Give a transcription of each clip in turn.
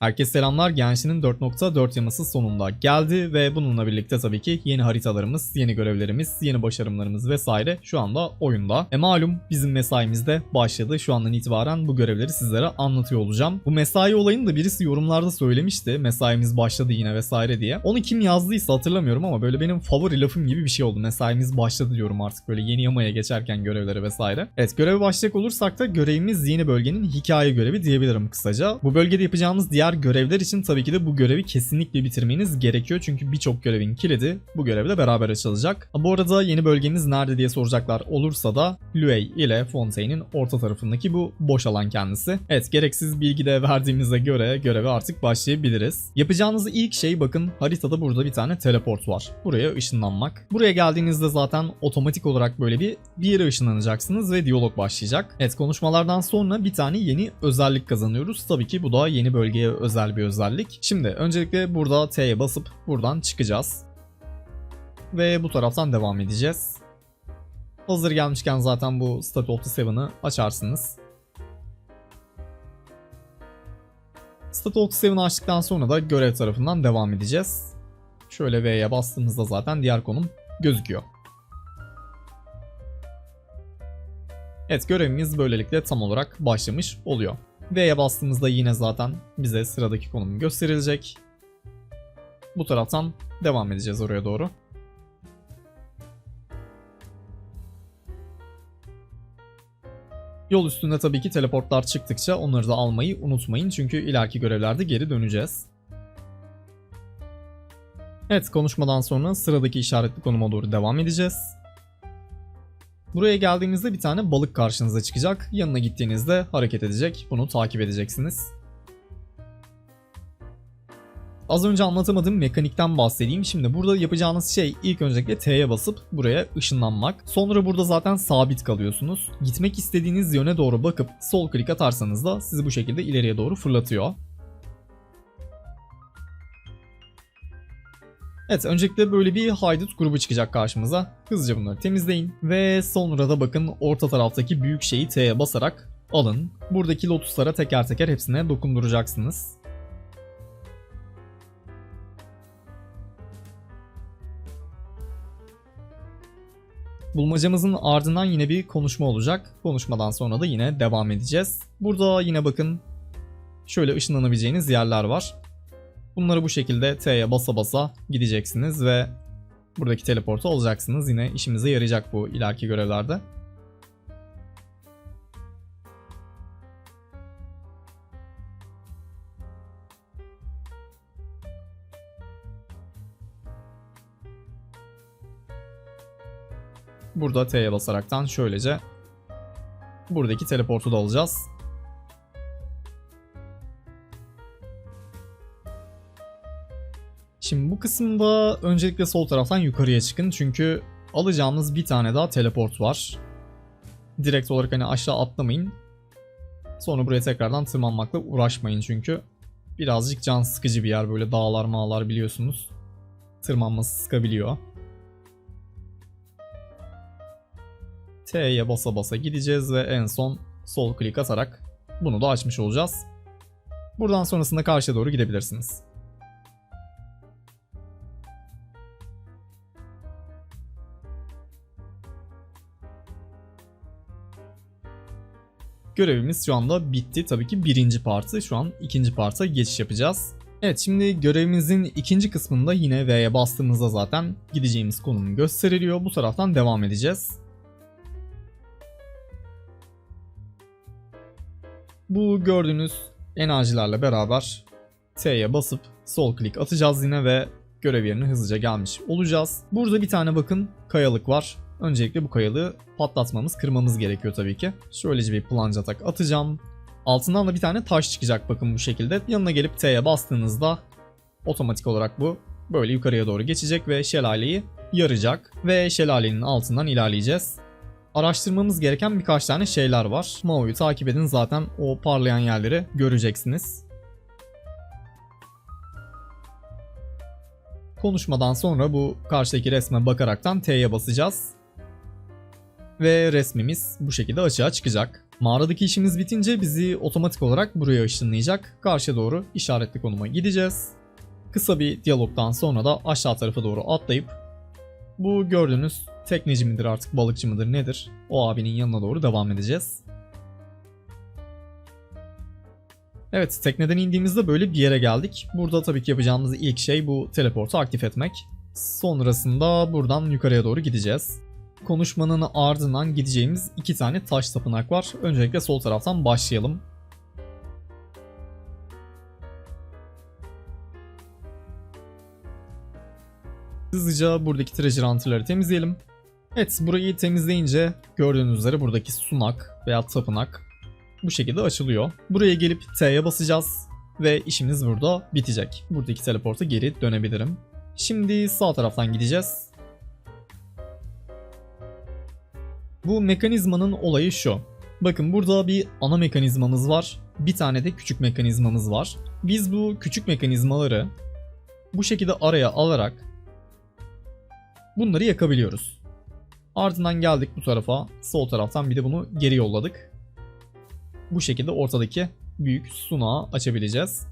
Herkese selamlar. Gençliğin 4.4 yaması sonunda geldi ve bununla birlikte tabii ki yeni haritalarımız, yeni görevlerimiz, yeni başarımlarımız vesaire şu anda oyunda. E malum bizim mesaimiz de başladı. Şu andan itibaren bu görevleri sizlere anlatıyor olacağım. Bu mesai olayını da birisi yorumlarda söylemişti. Mesaimiz başladı yine vesaire diye. Onu kim yazdıysa hatırlamıyorum ama böyle benim favori lafım gibi bir şey oldu. Mesaimiz başladı diyorum artık böyle yeni yamaya geçerken görevlere vesaire. Evet göreve başlayacak olursak da görevimiz yeni bölgenin hikaye görevi diyebilirim kısaca. Bu bölgede yapacağımız diğer görevler için tabii ki de bu görevi kesinlikle bitirmeniz gerekiyor. Çünkü birçok görevin kilidi bu görevle beraber açılacak. Bu arada yeni bölgeniz nerede diye soracaklar olursa da Luey ile Fontaine'in orta tarafındaki bu boş alan kendisi. Evet gereksiz bilgi de verdiğimize göre göreve artık başlayabiliriz. Yapacağınız ilk şey bakın haritada burada bir tane teleport var. Buraya ışınlanmak. Buraya geldiğinizde zaten otomatik olarak böyle bir bir yere ışınlanacaksınız ve diyalog başlayacak. Evet konuşmalardan sonra bir tane yeni özellik kazanıyoruz. Tabii ki bu da yeni bölgeye özel bir özellik. Şimdi öncelikle burada T'ye basıp buradan çıkacağız. Ve bu taraftan devam edeceğiz. Hazır gelmişken zaten bu Stat of the Seven'ı açarsınız. Stat of the Seven'ı açtıktan sonra da görev tarafından devam edeceğiz. Şöyle V'ye bastığımızda zaten diğer konum gözüküyor. Evet görevimiz böylelikle tam olarak başlamış oluyor. V'ye bastığımızda yine zaten bize sıradaki konum gösterilecek. Bu taraftan devam edeceğiz oraya doğru. Yol üstünde tabii ki teleportlar çıktıkça onları da almayı unutmayın çünkü ileriki görevlerde geri döneceğiz. Evet konuşmadan sonra sıradaki işaretli konuma doğru devam edeceğiz. Buraya geldiğinizde bir tane balık karşınıza çıkacak. Yanına gittiğinizde hareket edecek. Bunu takip edeceksiniz. Az önce anlatamadığım mekanikten bahsedeyim. Şimdi burada yapacağınız şey ilk öncelikle T'ye basıp buraya ışınlanmak. Sonra burada zaten sabit kalıyorsunuz. Gitmek istediğiniz yöne doğru bakıp sol klik atarsanız da sizi bu şekilde ileriye doğru fırlatıyor. Evet öncelikle böyle bir haydut grubu çıkacak karşımıza. Hızlıca bunları temizleyin. Ve sonra da bakın orta taraftaki büyük şeyi T'ye basarak alın. Buradaki lotuslara teker teker hepsine dokunduracaksınız. Bulmacamızın ardından yine bir konuşma olacak. Konuşmadan sonra da yine devam edeceğiz. Burada yine bakın şöyle ışınlanabileceğiniz yerler var. Bunları bu şekilde T'ye basa basa gideceksiniz ve buradaki teleportu alacaksınız. Yine işimize yarayacak bu ileriki görevlerde. Burada T'ye basaraktan şöylece buradaki teleportu da alacağız. Şimdi bu kısımda öncelikle sol taraftan yukarıya çıkın çünkü alacağımız bir tane daha teleport var. Direkt olarak hani aşağı atlamayın. Sonra buraya tekrardan tırmanmakla uğraşmayın çünkü birazcık can sıkıcı bir yer böyle dağlar mağlar biliyorsunuz. Tırmanması sıkabiliyor. T'ye basa basa gideceğiz ve en son sol klik atarak bunu da açmış olacağız. Buradan sonrasında karşıya doğru gidebilirsiniz. Görevimiz şu anda bitti. Tabii ki birinci partı. Şu an ikinci parta geçiş yapacağız. Evet şimdi görevimizin ikinci kısmında yine V'ye bastığımızda zaten gideceğimiz konum gösteriliyor. Bu taraftan devam edeceğiz. Bu gördüğünüz enerjilerle beraber T'ye basıp sol klik atacağız yine ve görev yerine hızlıca gelmiş olacağız. Burada bir tane bakın kayalık var. Öncelikle bu kayalığı patlatmamız, kırmamız gerekiyor tabii ki. Şöylece bir plunge atak atacağım. Altından da bir tane taş çıkacak bakın bu şekilde. Yanına gelip T'ye bastığınızda otomatik olarak bu böyle yukarıya doğru geçecek ve şelaleyi yaracak. Ve şelalenin altından ilerleyeceğiz. Araştırmamız gereken birkaç tane şeyler var. Mao'yu takip edin zaten o parlayan yerleri göreceksiniz. Konuşmadan sonra bu karşıdaki resme bakaraktan T'ye basacağız. Ve resmimiz bu şekilde açığa çıkacak. Mağaradaki işimiz bitince bizi otomatik olarak buraya ışınlayacak. Karşıya doğru işaretli konuma gideceğiz. Kısa bir diyalogdan sonra da aşağı tarafa doğru atlayıp bu gördüğünüz tekneci midir artık balıkçı mıdır nedir? O abinin yanına doğru devam edeceğiz. Evet tekneden indiğimizde böyle bir yere geldik. Burada tabii ki yapacağımız ilk şey bu teleportu aktif etmek. Sonrasında buradan yukarıya doğru gideceğiz. Konuşmanın ardından gideceğimiz iki tane taş tapınak var. Öncelikle sol taraftan başlayalım. Hızlıca buradaki treasure hunter'ları temizleyelim. Evet burayı temizleyince gördüğünüz üzere buradaki sunak veya tapınak bu şekilde açılıyor. Buraya gelip T'ye basacağız ve işimiz burada bitecek. Buradaki teleporta geri dönebilirim. Şimdi sağ taraftan gideceğiz. Bu mekanizmanın olayı şu. Bakın burada bir ana mekanizmamız var. Bir tane de küçük mekanizmamız var. Biz bu küçük mekanizmaları bu şekilde araya alarak bunları yakabiliyoruz. Ardından geldik bu tarafa. Sol taraftan bir de bunu geri yolladık. Bu şekilde ortadaki büyük sunağı açabileceğiz.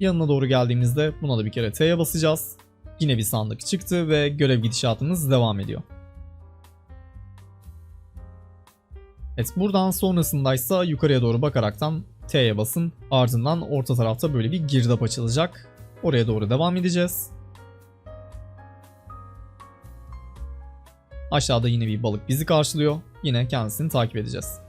Yanına doğru geldiğimizde buna da bir kere T'ye basacağız. Yine bir sandık çıktı ve görev gidişatımız devam ediyor. Evet buradan sonrasındaysa yukarıya doğru bakaraktan T'ye basın. Ardından orta tarafta böyle bir girdap açılacak. Oraya doğru devam edeceğiz. Aşağıda yine bir balık bizi karşılıyor. Yine kendisini takip edeceğiz.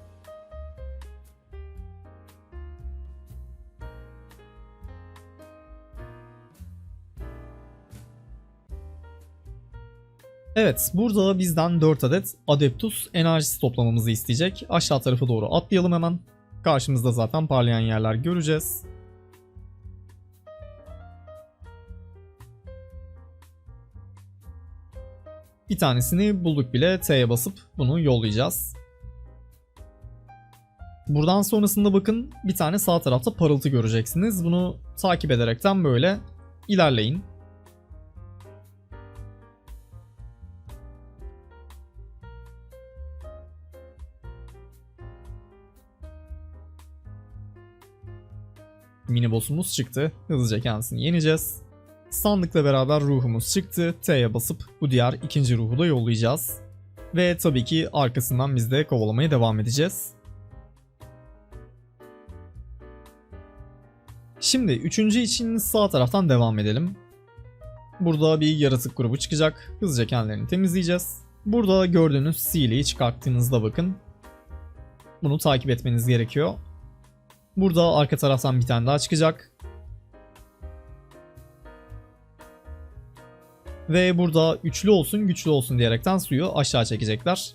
Evet, burada bizden 4 adet Adeptus enerjisi toplamamızı isteyecek. Aşağı tarafa doğru atlayalım hemen. Karşımızda zaten parlayan yerler göreceğiz. Bir tanesini bulduk bile T'ye basıp bunu yollayacağız. Buradan sonrasında bakın bir tane sağ tarafta parıltı göreceksiniz. Bunu takip ederekten böyle ilerleyin. Mini boss'umuz çıktı. Hızlıca kendisini yeneceğiz. Sandıkla beraber ruhumuz çıktı. T'ye basıp bu diğer ikinci ruhu da yollayacağız. Ve tabii ki arkasından biz de kovalamaya devam edeceğiz. Şimdi üçüncü için sağ taraftan devam edelim. Burada bir yaratık grubu çıkacak. Hızlıca kendilerini temizleyeceğiz. Burada gördüğünüz Sealy'i çıkarttığınızda bakın. Bunu takip etmeniz gerekiyor. Burada arka taraftan bir tane daha çıkacak. Ve burada üçlü olsun güçlü olsun diyerekten suyu aşağı çekecekler.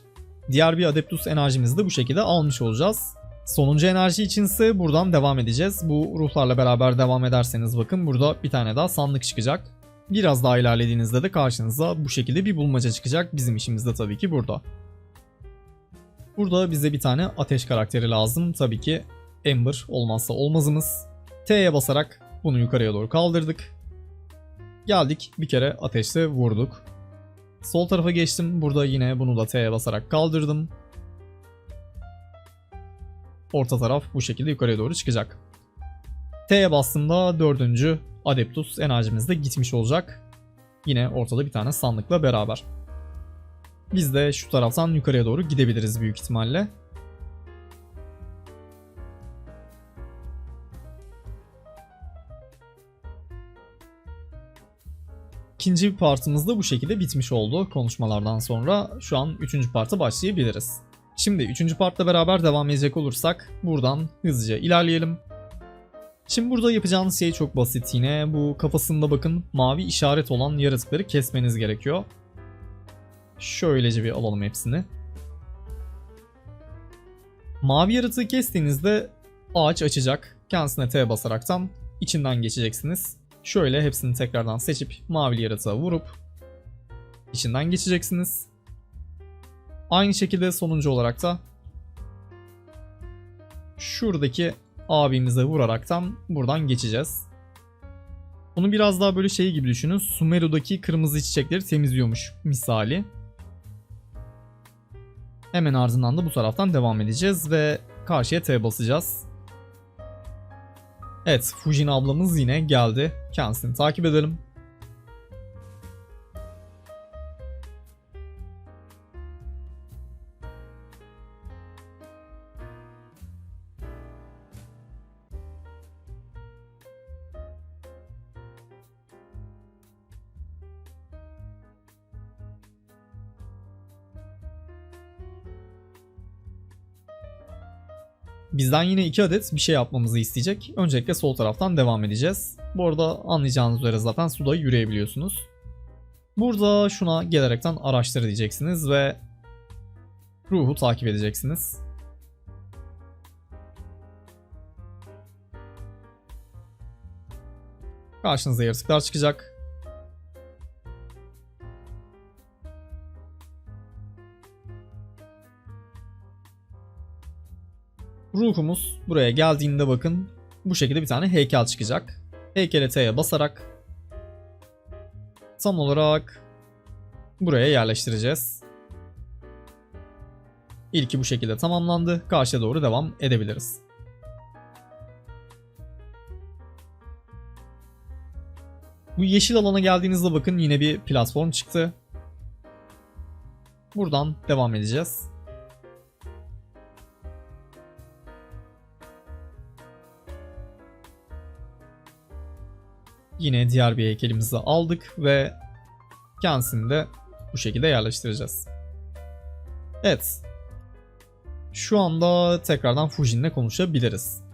Diğer bir Adeptus enerjimizi de bu şekilde almış olacağız. Sonuncu enerji içinse buradan devam edeceğiz. Bu ruhlarla beraber devam ederseniz bakın burada bir tane daha sandık çıkacak. Biraz daha ilerlediğinizde de karşınıza bu şekilde bir bulmaca çıkacak. Bizim işimiz de tabii ki burada. Burada bize bir tane ateş karakteri lazım. Tabii ki Ember olmazsa olmazımız. T'ye basarak bunu yukarıya doğru kaldırdık. Geldik bir kere ateşte vurduk. Sol tarafa geçtim. Burada yine bunu da T'ye basarak kaldırdım. Orta taraf bu şekilde yukarıya doğru çıkacak. T'ye bastığımda dördüncü Adeptus enerjimiz de gitmiş olacak. Yine ortada bir tane sandıkla beraber. Biz de şu taraftan yukarıya doğru gidebiliriz büyük ihtimalle. İkinci partımız da bu şekilde bitmiş oldu konuşmalardan sonra. Şu an üçüncü parta başlayabiliriz. Şimdi üçüncü partla beraber devam edecek olursak buradan hızlıca ilerleyelim. Şimdi burada yapacağınız şey çok basit yine. Bu kafasında bakın mavi işaret olan yaratıkları kesmeniz gerekiyor. Şöylece bir alalım hepsini. Mavi yaratığı kestiğinizde ağaç açacak. Kendisine T basaraktan içinden geçeceksiniz. Şöyle hepsini tekrardan seçip mavili yaratığa vurup içinden geçeceksiniz. Aynı şekilde sonuncu olarak da şuradaki abimize vuraraktan buradan geçeceğiz. Bunu biraz daha böyle şey gibi düşünün. Sumeru'daki kırmızı çiçekleri temizliyormuş misali. Hemen ardından da bu taraftan devam edeceğiz ve karşıya T basacağız. Evet Fujin ablamız yine geldi. Kendisini takip edelim. Bizden yine 2 adet bir şey yapmamızı isteyecek. Öncelikle sol taraftan devam edeceğiz. Bu arada anlayacağınız üzere zaten suda yürüyebiliyorsunuz. Burada şuna gelerekten araştır diyeceksiniz ve ruhu takip edeceksiniz. Karşınıza yaratıklar çıkacak. Ruhumuz buraya geldiğinde bakın bu şekilde bir tane heykel çıkacak. Heykele T'ye basarak tam olarak buraya yerleştireceğiz. İlki bu şekilde tamamlandı. Karşıya doğru devam edebiliriz. Bu yeşil alana geldiğinizde bakın yine bir platform çıktı. Buradan devam edeceğiz. Yine diğer bir heykelimizi aldık ve kendisini de bu şekilde yerleştireceğiz. Evet. Şu anda tekrardan Fujin'le konuşabiliriz.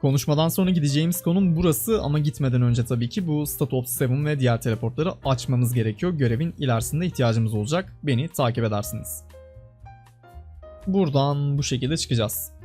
Konuşmadan sonra gideceğimiz konum burası ama gitmeden önce tabii ki bu Stat of 7 ve diğer teleportları açmamız gerekiyor. Görevin ilerisinde ihtiyacımız olacak. Beni takip edersiniz. Buradan bu şekilde çıkacağız.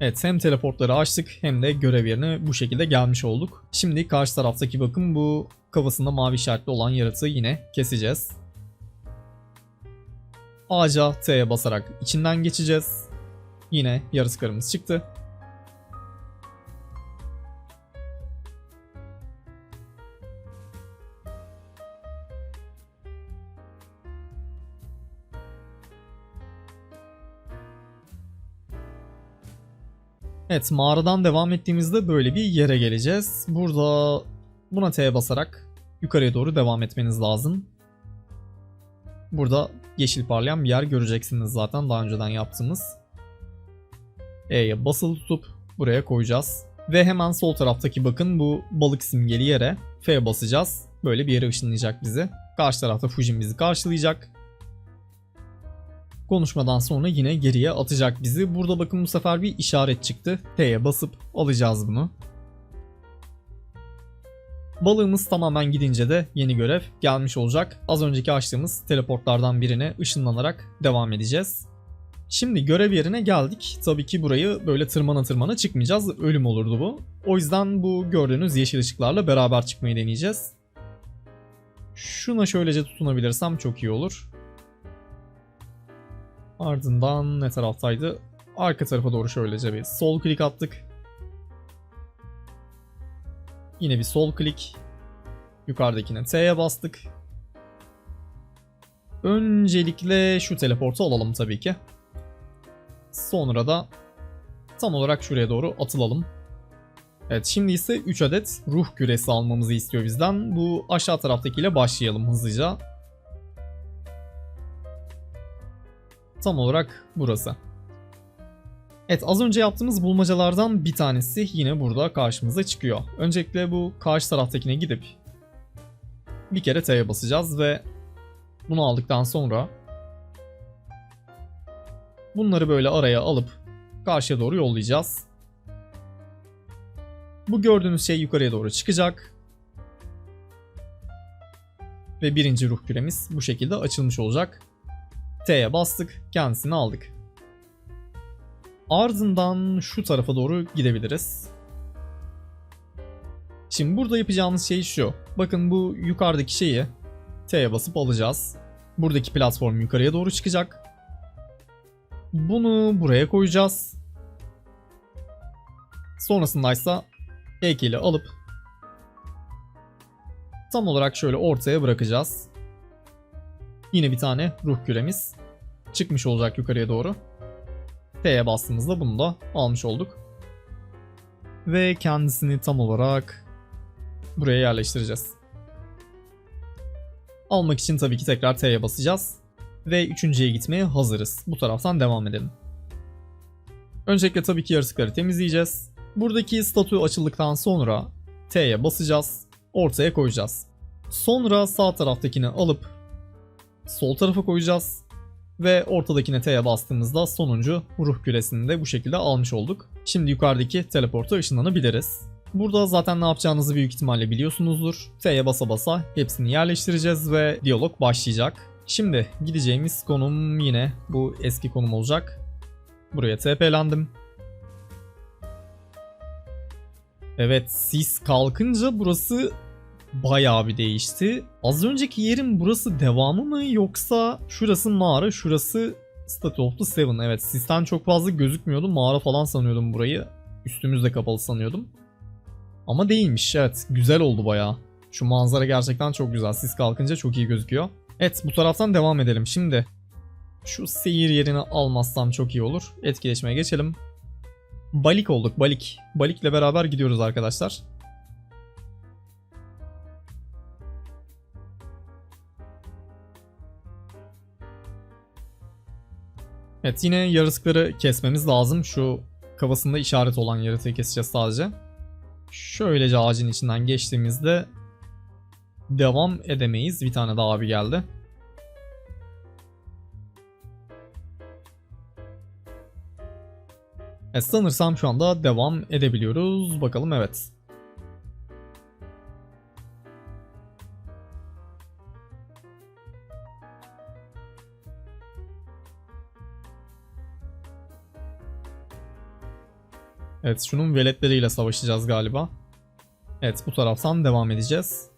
Evet hem teleportları açtık hem de görev yerine bu şekilde gelmiş olduk. Şimdi karşı taraftaki bakın bu kafasında mavi işaretli olan yaratığı yine keseceğiz. Ağaca T'ye basarak içinden geçeceğiz. Yine yaratıklarımız çıktı. Evet mağaradan devam ettiğimizde böyle bir yere geleceğiz. Burada buna T'ye basarak yukarıya doğru devam etmeniz lazım. Burada yeşil parlayan bir yer göreceksiniz zaten daha önceden yaptığımız. E'ye basılı tutup buraya koyacağız. Ve hemen sol taraftaki bakın bu balık simgeli yere F'ye basacağız. Böyle bir yere ışınlayacak bizi. Karşı tarafta Fujin bizi karşılayacak. Konuşmadan sonra yine geriye atacak bizi. Burada bakın bu sefer bir işaret çıktı. T'ye basıp alacağız bunu. Balığımız tamamen gidince de yeni görev gelmiş olacak. Az önceki açtığımız teleportlardan birine ışınlanarak devam edeceğiz. Şimdi görev yerine geldik. Tabii ki burayı böyle tırmana tırmana çıkmayacağız. Ölüm olurdu bu. O yüzden bu gördüğünüz yeşil ışıklarla beraber çıkmayı deneyeceğiz. Şuna şöylece tutunabilirsem çok iyi olur. Ardından ne taraftaydı? Arka tarafa doğru şöylece bir sol klik attık. Yine bir sol klik. Yukarıdakine T'ye bastık. Öncelikle şu teleportu alalım tabii ki. Sonra da tam olarak şuraya doğru atılalım. Evet şimdi ise 3 adet ruh küresi almamızı istiyor bizden. Bu aşağı taraftakiyle başlayalım hızlıca. Tam olarak burası. Evet az önce yaptığımız bulmacalardan bir tanesi yine burada karşımıza çıkıyor. Öncelikle bu karşı taraftakine gidip bir kere T'ye basacağız ve bunu aldıktan sonra bunları böyle araya alıp karşıya doğru yollayacağız. Bu gördüğünüz şey yukarıya doğru çıkacak. Ve birinci ruh küremiz bu şekilde açılmış olacak. T'ye bastık, kendisini aldık. Ardından şu tarafa doğru gidebiliriz. Şimdi burada yapacağımız şey şu. Bakın bu yukarıdaki şeyi T'ye basıp alacağız. Buradaki platform yukarıya doğru çıkacak. Bunu buraya koyacağız. Sonrasında ise heykeli alıp tam olarak şöyle ortaya bırakacağız. Yine bir tane ruh küremiz çıkmış olacak yukarıya doğru. T'ye bastığımızda bunu da almış olduk. Ve kendisini tam olarak buraya yerleştireceğiz. Almak için tabii ki tekrar T'ye basacağız. Ve üçüncüye gitmeye hazırız. Bu taraftan devam edelim. Öncelikle tabii ki yaratıkları temizleyeceğiz. Buradaki statü açıldıktan sonra T'ye basacağız. Ortaya koyacağız. Sonra sağ taraftakini alıp sol tarafa koyacağız. Ve ortadakine T'ye bastığımızda sonuncu ruh küresini de bu şekilde almış olduk. Şimdi yukarıdaki teleporta ışınlanabiliriz. Burada zaten ne yapacağınızı büyük ihtimalle biliyorsunuzdur. T'ye basa basa hepsini yerleştireceğiz ve diyalog başlayacak. Şimdi gideceğimiz konum yine bu eski konum olacak. Buraya TP'lendim. Evet sis kalkınca burası bayağı bir değişti. Az önceki yerin burası devamı mı yoksa şurası mağara şurası Statue of the Seven. Evet sisten çok fazla gözükmüyordu. Mağara falan sanıyordum burayı. Üstümüz de kapalı sanıyordum. Ama değilmiş evet güzel oldu bayağı. Şu manzara gerçekten çok güzel. Sis kalkınca çok iyi gözüküyor. Evet bu taraftan devam edelim. Şimdi şu seyir yerini almazsam çok iyi olur. Etkileşmeye geçelim. Balik olduk balik. Balikle beraber gidiyoruz arkadaşlar. Evet yine yaratıkları kesmemiz lazım. Şu kafasında işaret olan yaratığı keseceğiz sadece. Şöylece ağacın içinden geçtiğimizde devam edemeyiz. Bir tane daha abi geldi. Evet sanırsam şu anda devam edebiliyoruz. Bakalım evet. Evet şunun veletleriyle savaşacağız galiba. Evet bu taraftan devam edeceğiz.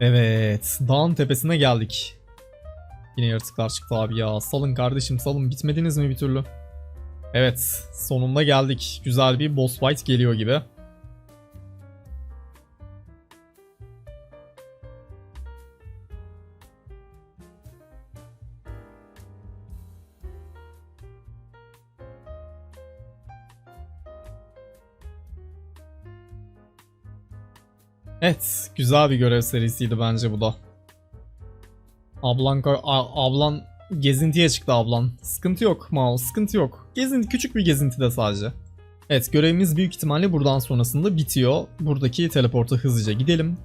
Evet dağın tepesine geldik. Yine yaratıklar çıktı abi ya. Salın kardeşim salın bitmediniz mi bir türlü? Evet sonunda geldik. Güzel bir boss fight geliyor gibi. Evet, güzel bir görev serisiydi bence bu da. Ablan ablan gezintiye çıktı ablan. Sıkıntı yok Mao, sıkıntı yok. Gezinti küçük bir gezinti de sadece. Evet, görevimiz büyük ihtimalle buradan sonrasında bitiyor. Buradaki teleporta hızlıca gidelim.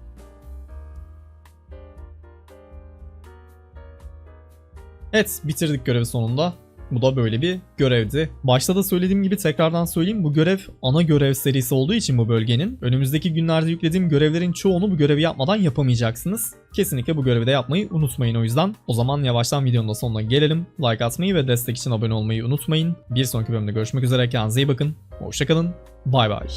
Evet, bitirdik görevi sonunda. Bu da böyle bir görevdi. Başta da söylediğim gibi tekrardan söyleyeyim bu görev ana görev serisi olduğu için bu bölgenin önümüzdeki günlerde yüklediğim görevlerin çoğunu bu görevi yapmadan yapamayacaksınız. Kesinlikle bu görevi de yapmayı unutmayın o yüzden. O zaman yavaştan videonun da sonuna gelelim. Like atmayı ve destek için abone olmayı unutmayın. Bir sonraki bölümde görüşmek üzere kendinize iyi bakın. Hoşçakalın. Bay bay.